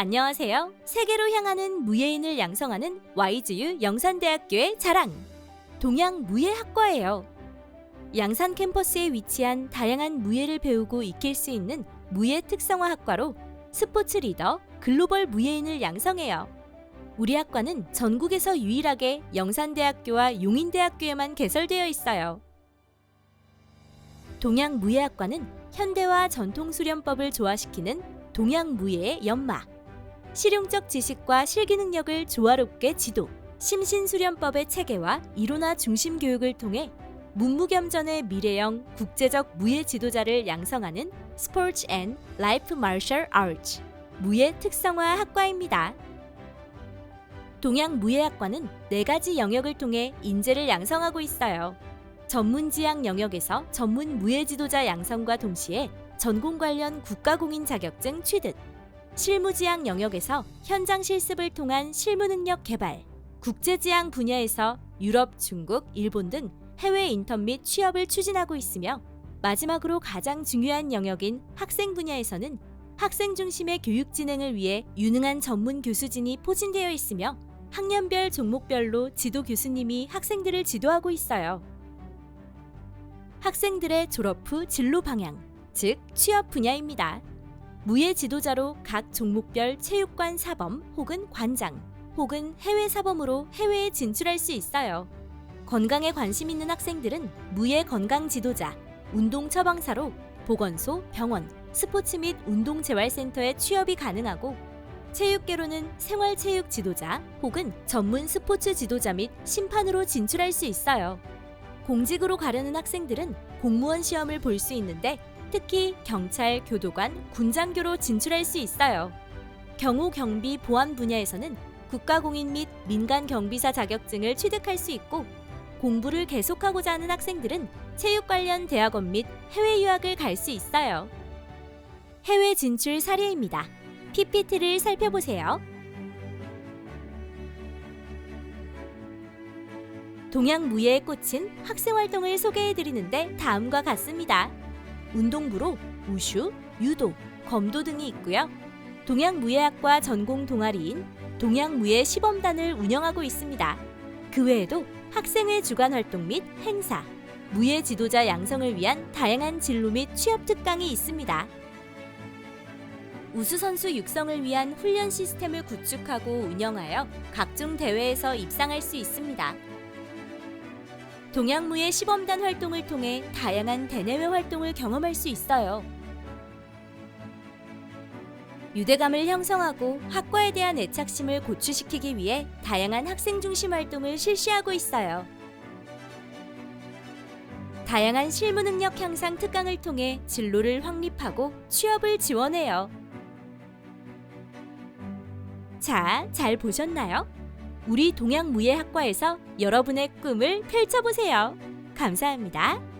안녕하세요. 세계로 향하는 무예인을 양성하는 YGU 영산대학교의 자랑. 동양 무예학과예요. 양산 캠퍼스에 위치한 다양한 무예를 배우고 익힐 수 있는 무예 특성화 학과로 스포츠 리더, 글로벌 무예인을 양성해요. 우리 학과는 전국에서 유일하게 영산대학교와 용인대학교에만 개설되어 있어요. 동양 무예학과는 현대와 전통 수련법을 조화시키는 동양 무예의 연마, 실용적 지식과 실기 능력을 조화롭게 지도, 심신수련법의 체계와 이론화 중심 교육을 통해 문무겸전의 미래형 국제적 무예 지도자를 양성하는 스포츠 앤 라이프 마셜 아츠 무예 특성화 학과입니다. 동양 무예학과는 네 가지 영역을 통해 인재를 양성하고 있어요. 전문 지향 영역에서 전문 무예 지도자 양성과 동시에 전공 관련 국가공인 자격증 취득, 실무 지향 영역에서 현장 실습을 통한 실무 능력 개발, 국제 지향 분야에서 유럽, 중국, 일본 등 해외 인턴 및 취업을 추진하고 있으며 마지막으로 가장 중요한 영역인 학생 분야에서는 학생 중심의 교육 진행을 위해 유능한 전문 교수진이 포진되어 있으며 학년별 종목별로 지도 교수님이 학생들을 지도하고 있어요. 학생들의 졸업 후 진로 방향, 즉 취업 분야입니다. 무예 지도자로 각 종목별 체육관 사범 혹은 관장 혹은 해외 사범으로 해외에 진출할 수 있어요. 건강에 관심 있는 학생들은 무예 건강 지도자, 운동 처방사로 보건소, 병원, 스포츠 및 운동 재활센터에 취업이 가능하고 체육계로는 생활체육 지도자 혹은 전문 스포츠 지도자 및 심판으로 진출할 수 있어요. 공직으로 가려는 학생들은 공무원 시험을 볼 수 있는데 특히 경찰, 교도관, 군장교로 진출할 수 있어요. 경호 경비 보안 분야에서는 국가공인 및 민간 경비사 자격증을 취득할 수 있고 공부를 계속하고자 하는 학생들은 체육 관련 대학원 및 해외 유학을 갈 수 있어요. 해외 진출 사례입니다. PPT를 살펴보세요. 동양 무예에 꽂힌 학생 활동을 소개해 드리는데 다음과 같습니다. 운동부로 우슈, 유도, 검도 등이 있고요. 동양무예학과 전공 동아리인 동양무예 시범단을 운영하고 있습니다. 그 외에도 학생회 주간 활동 및 행사, 무예 지도자 양성을 위한 다양한 진로 및 취업 특강이 있습니다. 우수 선수 육성을 위한 훈련 시스템을 구축하고 운영하여 각종 대회에서 입상할 수 있습니다. 동양무예 시범단 활동을 통해 다양한 대내외 활동을 경험할 수 있어요. 유대감을 형성하고 학과에 대한 애착심을 고취시키기 위해 다양한 학생 중심 활동을 실시하고 있어요. 다양한 실무 능력 향상 특강을 통해 진로를 확립하고 취업을 지원해요. 자, 잘 보셨나요? 우리 동양무예학과에서 여러분의 꿈을 펼쳐보세요. 감사합니다.